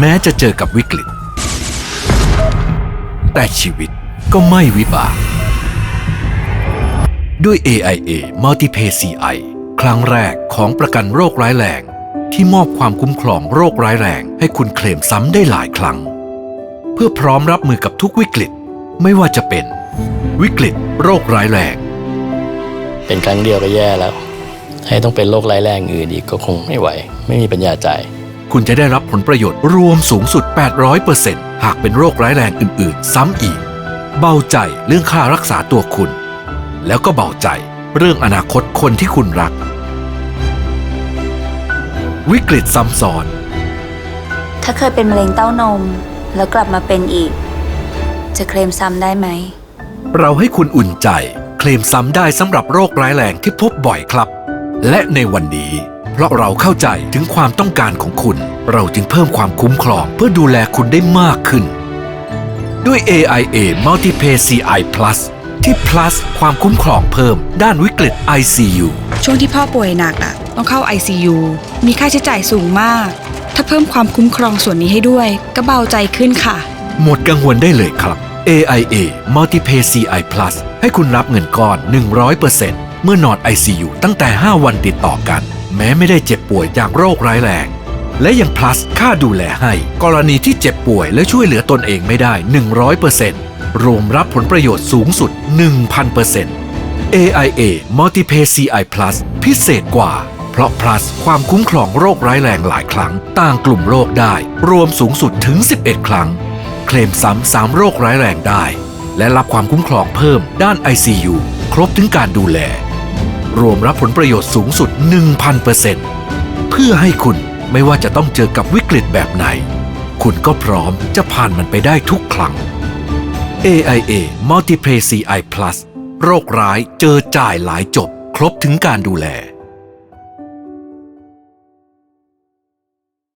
แม้จะเจอกับวิกฤต แต่ชีวิตก็ไม่วิบาก ด้วย AIA Multipay CI ครั้งแรกของประกันโรคร้ายแรง ที่มอบความคุ้มครองโรคร้ายแรง ให้คุณเคลมซ้ำได้หลายครั้ง เพื่อพร้อมรับมือกับทุกวิกฤต ไม่ว่าจะเป็น วิกฤต โรคร้ายแรง เป็นครั้งเดียวก็แย่แล้ว ให้ต้องเป็นโรคร้ายแรงอื่นอีกก็คงไม่ไหว ไม่มีปัญญาจ่าย คุณจะได้รับผลประโยชน์รวมสูงสุด 800%หากเป็นโรคร้ายแรงอื่น ๆ ซ้ำอีก เบาใจเรื่องค่ารักษาตัวคุณ แล้วก็เบาใจเรื่องอนาคตคนที่คุณรัก วิกฤตซ้ำซ้อน ถ้าเคยเป็นมะเร็งเต้านม แล้วกลับมาเป็นอีก จะเคลมซ้ำได้ไหม เราให้คุณอุ่นใจ เคลมซ้ำได้สำหรับโรคร้ายแรงที่พบบ่อยครับ และในวันนี้ เพราะเราเข้าใจถึงความต้องการของคุณ เราจึงเพิ่มความคุ้มครองเพื่อดูแลคุณได้มากขึ้น ด้วย AIA Multipay CI Plus ที่ plus ความคุ้มครองเพิ่ม ด้านวิกฤต ICU ช่วงที่พ่อป่วยหนักอะต้องเข้า ICU มีค่าใช้จ่ายสูงมาก ถ้าเพิ่มความคุ้มครองส่วนนี้ให้ด้วย ก็เบาใจขึ้นค่ะ หมดกังวลได้เลยครับ AIA Multipay CI Plus ให้คุณรับเงินก้อน 100%เมื่อนอน ICU ตั้งแต่ 5 วันติดต่อกัน แม้ไม่ได้เจ็บป่วยจากโรคร้ายแรง และยัง plus ค่าดูแลให้ กรณีที่เจ็บป่วยและช่วยเหลือตนเองไม่ได้ 100%รวมรับผลประโยชน์สูงสุด 1,000% AIA Multipay CI Plus พิเศษกว่า เพราะ plus ความคุ้มครองโรคร้ายแรงหลายครั้ง ต่างกลุ่มโรคได้ รวมสูงสุดถึง 11 ครั้ง เคลมซ้ำสามโรคร้ายแรงได้ และรับความคุ้มครองเพิ่มด้าน ICU ครบถึงการดูแล รวมรับผลประโยชน์สูงสุด 1,000%เพื่อให้คุณไม่ว่าจะต้องเจอกับวิกฤตแบบไหน คุณก็พร้อมจะผ่านมันไปได้ทุกครั้ง AIA Multiplay CI Plus โรคร้ายเจอจ่ายหลายจบ ครบถึงการดูแล